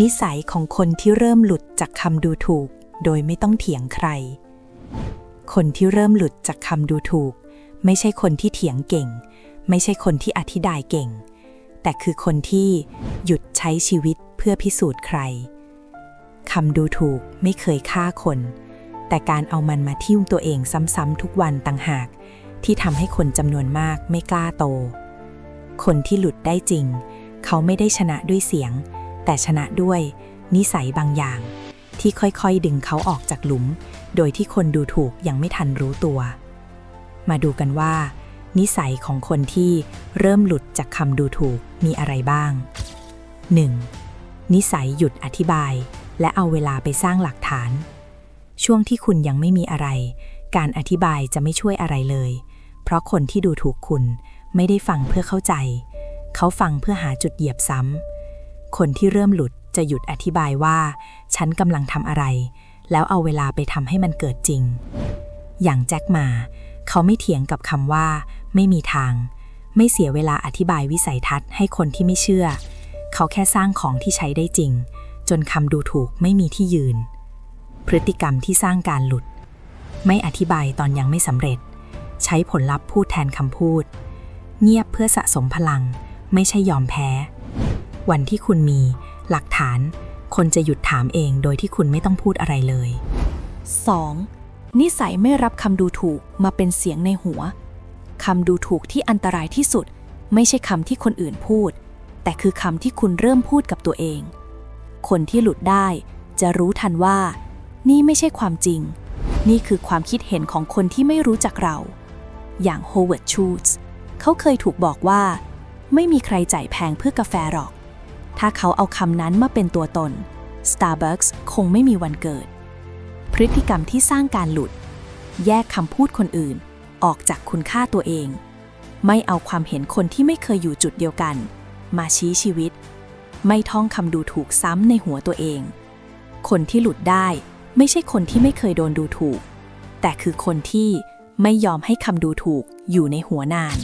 นิสัยของคนที่เริ่มหลุดจากคำดูถูก โดยไม่ต้องเถียงใคร คนที่เริ่มหลุดจากคำดูถูก ไม่ใช่คนที่เถียงเก่ง ไม่ใช่คนที่อธิบายเก่ง แต่คือคนที่หยุดใช้ชีวิตเพื่อพิสูจน์ใครคำดูถูกไม่เคยฆ่าคน แต่การเอามันมาทิ่มตัวเองซ้ำๆทุกวันต่างหาก ที่ทำให้คนจำนวนมากไม่กล้าโต คนที่หลุดได้จริง เขาไม่ได้ชนะด้วยเสียง แต่ชนะด้วย นิสัยบางอย่าง ที่ค่อยๆ ดึงเขาออกจากหลุม โดยที่คนดูถูกยังไม่ทันรู้ตัว มาดูกันว่า นิสัยของคนที่เริ่มหลุดจากคำดูถูกมีอะไรบ้าง 1. นิสัยหยุดอธิบาย และเอาเวลาไปสร้างหลักฐาน ช่วงที่คุณยังไม่มีอะไร การอธิบายจะไม่ช่วยอะไรเลย เพราะคนที่ดูถูกคุณไม่ได้ฟังเพื่อเข้าใจ เขาฟังเพื่อหาจุดเหยียบซ้ำ คนที่เริ่มหลุดจะหยุดอธิบายว่า ฉันกำลังทำอะไร แล้วเอาเวลาไปทำให้มันเกิดจริง อย่างแจ็คมา เขาไม่เถียงกับคำว่า ไม่มีทาง ไม่เสียเวลาอธิบายวิสัยทัศน์ให้คนที่ไม่เชื่อ เขาแค่สร้างของที่ใช้ได้จริง จนคำดูถูกไม่มีที่ยืน พฤติกรรมที่สร้างการหลุด ไม่อธิบายตอนยังไม่สำเร็จ ใช้ผลลัพธ์พูดแทนคำพูด เงียบเพื่อสะสมพลัง ไม่ใช่ยอมแพ้ วันที่คุณมี หลักฐาน คนจะหยุดถามเองโดยที่คุณไม่ต้องพูดอะไรเลย 2. นิสัยไม่รับคำดูถูกมาเป็นเสียงในหัวคำดูถูกที่อันตรายที่สุด ไม่ใช่คำที่คนอื่นพูด แต่คือคำที่คุณเริ่มพูดกับตัวเอง คนที่หลุดได้จะรู้ทันว่า นี่ไม่ใช่ความจริง นี่คือความคิดเห็นของคนที่ไม่รู้จักเรา อย่างโฮเวิร์ดชูตส์เขาเคยถูกบอกว่า ไม่มีใครจ่ายแพงเพื่อกาแฟหรอก ถ้าเขาเอาคำนั้นมาเป็นตัวตน Starbucks คงไม่มีวันเกิด พฤติกรรมที่สร้างการหลุด แยกคำพูดคนอื่น ออกจากคุณค่าตัวเอง ไม่เอาความเห็นคนที่ไม่เคยอยู่จุดเดียวกัน มาชี้ชีวิต ไม่ท่องคำดูถูกซ้ำในหัวตัวเอง คนที่หลุดได้ไม่ใช่คนที่ไม่เคยโดนดูถูก แต่คือคนที่ไม่ยอมให้คำดูถูกอยู่ในหัวนาน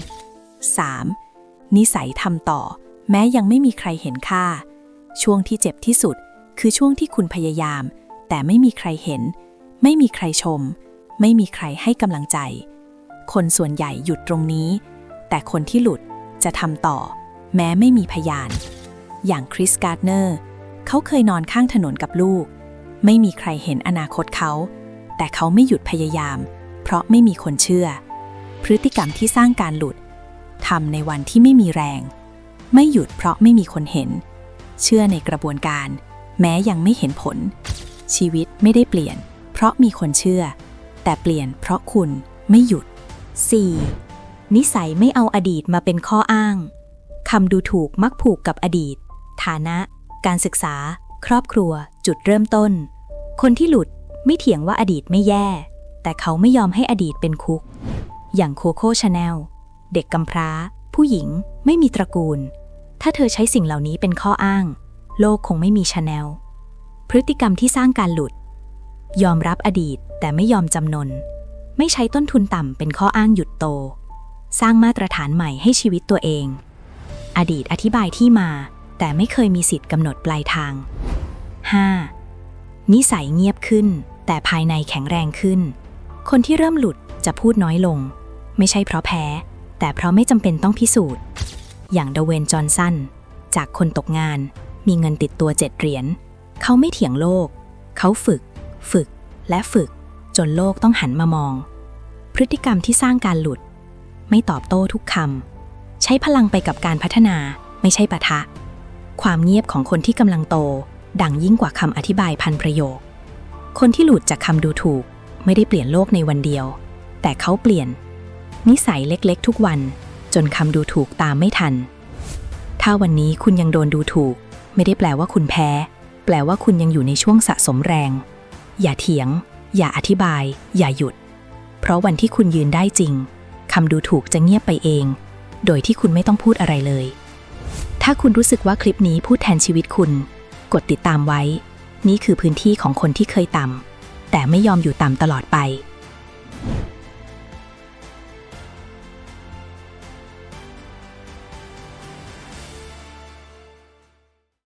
3. นิสัยทำต่อ แม้ยังไม่มีใครเห็นค่า ช่วงที่เจ็บที่สุด คือช่วงที่คุณพยายาม แต่ไม่มีใครเห็น ไม่มีใครชม ไม่มีใครให้กำลังใจ คนส่วนใหญ่หยุดตรงนี้ แต่คนที่หลุดจะทำต่อ แม้ไม่มีพยาน อย่างคริสการ์ดเนอร์เขาเคยนอนข้างถนนกับลูก ไม่มีใครเห็นอนาคตเขา แต่เขาไม่หยุดพยายาม เพราะไม่มีคนเชื่อ พฤติกรรมที่สร้างการหลุดทำในวันที่ไม่มีแรง ไม่หยุดเพราะไม่มีคนเห็น เชื่อในกระบวนการ แม้ยังไม่เห็นผล ชีวิตไม่ได้เปลี่ยน เพราะมีคนเชื่อ แต่เปลี่ยนเพราะคุณไม่หยุด 4. นิสัยไม่เอาอดีตมาเป็นข้ออ้างคำดูถูกมักผูกกับอดีต ฐานะ การศึกษา ครอบครัว จุดเริ่มต้น คนที่หลุดไม่เถียงว่าอดีตไม่แย่ แต่เขาไม่ยอมให้อดีตเป็นคุก อย่างโคโค่ชาแนล เด็กกำพร้า ผู้หญิงไม่มีตระกูล ถ้าเธอใช้สิ่งเหล่านี้เป็นข้ออ้าง โลกคงไม่มีชาแนล พฤติกรรมที่สร้างการหลุด ยอมรับอดีตแต่ไม่ยอมจำนน ไม่ใช้ต้นทุนต่ำเป็นข้ออ้างหยุดโต สร้างมาตรฐานใหม่ให้ชีวิตตัวเอง อดีตอธิบายที่มา แต่ไม่เคยมีสิทธิ์กำหนดปลายทาง 5. นิสัยเงียบขึ้น แต่ภายในแข็งแรงขึ้น คนที่เริ่มหลุดจะพูดน้อยลง ไม่ใช่เพราะแพ้ แต่เพราะไม่จำเป็นต้องพิสูจน์ อย่างเดเวนจอห์นสันจากคนตกงานมีเงินติดตัวเจ็ดเหรียญ เขาไม่เถียงโลก เขาฝึก ฝึก และฝึก จนโลกต้องหันมามอง พฤติกรรมที่สร้างการหลุด ไม่ตอบโต้ทุกคำ ใช้พลังไปกับการพัฒนา ไม่ใช่ปะทะ ความเงียบของคนที่กำลังโต ดังยิ่งกว่าคำอธิบายพันประโยค คนที่หลุดจากคำดูถูก ไม่ได้เปลี่ยนโลกในวันเดียว แต่เขาเปลี่ยน นิสัยเล็กๆ ทุกวัน จนคำดูถูกตามไม่ทัน ถ้าวันนี้คุณยังโดนดูถูก ไม่ได้แปลว่าคุณแพ้ แปลว่าคุณยังอยู่ในช่วงสะสมแรง อย่าเถียง อย่าอธิบาย อย่าหยุด เพราะวันที่คุณยืนได้จริงคำดูถูกจะเงียบไปเอง โดยที่คุณไม่ต้องพูดอะไรเลย ถ้าคุณรู้สึกว่าคลิปนี้พูดแทนชีวิตคุณ กดติดตามไว้ นี่คือพื้นที่ของคนที่เคยต่ำแต่ไม่ยอมอยู่ต่ำตลอดไป